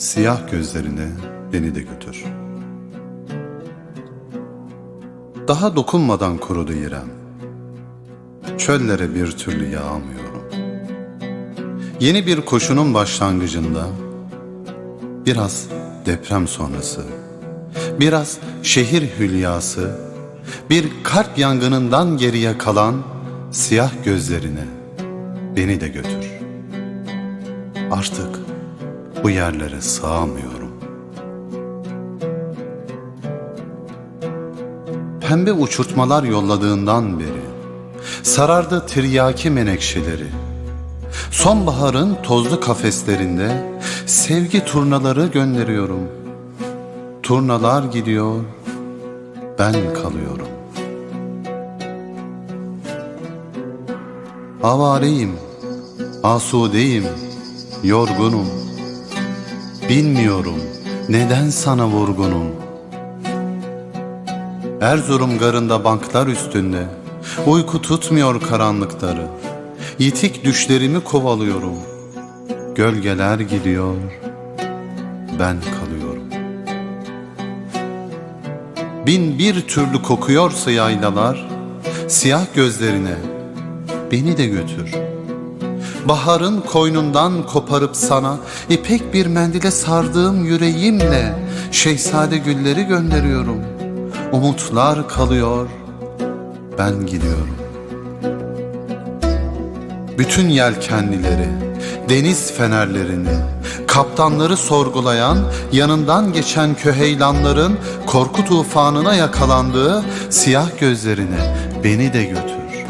Siyah gözlerine beni de götür. Daha dokunmadan kurudu İrem. Çöllere bir türlü yağamıyorum. Yeni bir koşunun başlangıcında biraz deprem sonrası, biraz şehir hülyası, bir kalp yangınından geriye kalan siyah gözlerine beni de götür. Artık bu yerlere sığamıyorum. Pembe uçurtmalar yolladığından beri sarardı tiryaki menekşeleri. Sonbaharın tozlu kafeslerinde sevgi turnaları gönderiyorum. Turnalar gidiyor, ben kalıyorum. Avareyim, asudeyim, yorgunum. Bilmiyorum neden sana vurgunum. Erzurum garında banklar üstünde uyku tutmuyor karanlıkları. Yitik düşlerimi kovalıyorum. Gölgeler gidiyor, ben kalıyorum. Bin bir türlü kokuyorsa yaylalar, siyah gözlerine beni de götür.'' Baharın koynundan koparıp sana ipek bir mendile sardığım yüreğimle şehzade gülleri gönderiyorum. Umutlar kalıyor, ben gidiyorum. Bütün yelkenlileri, deniz fenerlerini, kaptanları sorgulayan, yanından geçen köheylanların korku tufanına yakalandığı siyah gözlerine beni de götür.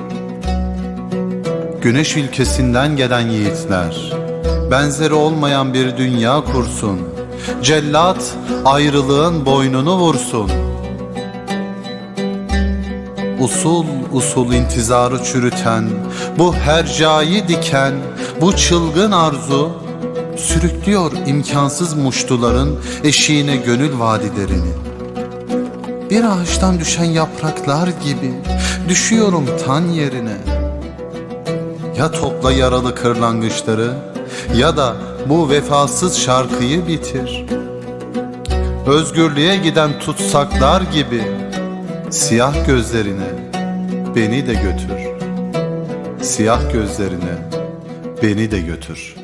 Güneş ülkesinden gelen yiğitler Benzeri olmayan bir dünya kursun Cellat ayrılığın boynunu vursun Usul usul intizarı çürüten Bu hercai diken Bu çılgın arzu Sürüklüyor imkansız muştuların Eşiğine gönül vadilerini Bir ağaçtan düşen yapraklar gibi Düşüyorum tan yerine ya topla yaralı kırlangıçları ya da bu vefasız şarkıyı bitir. Özgürlüğe giden tutsaklar gibi siyah gözlerine beni de götür. Siyah gözlerine beni de götür.''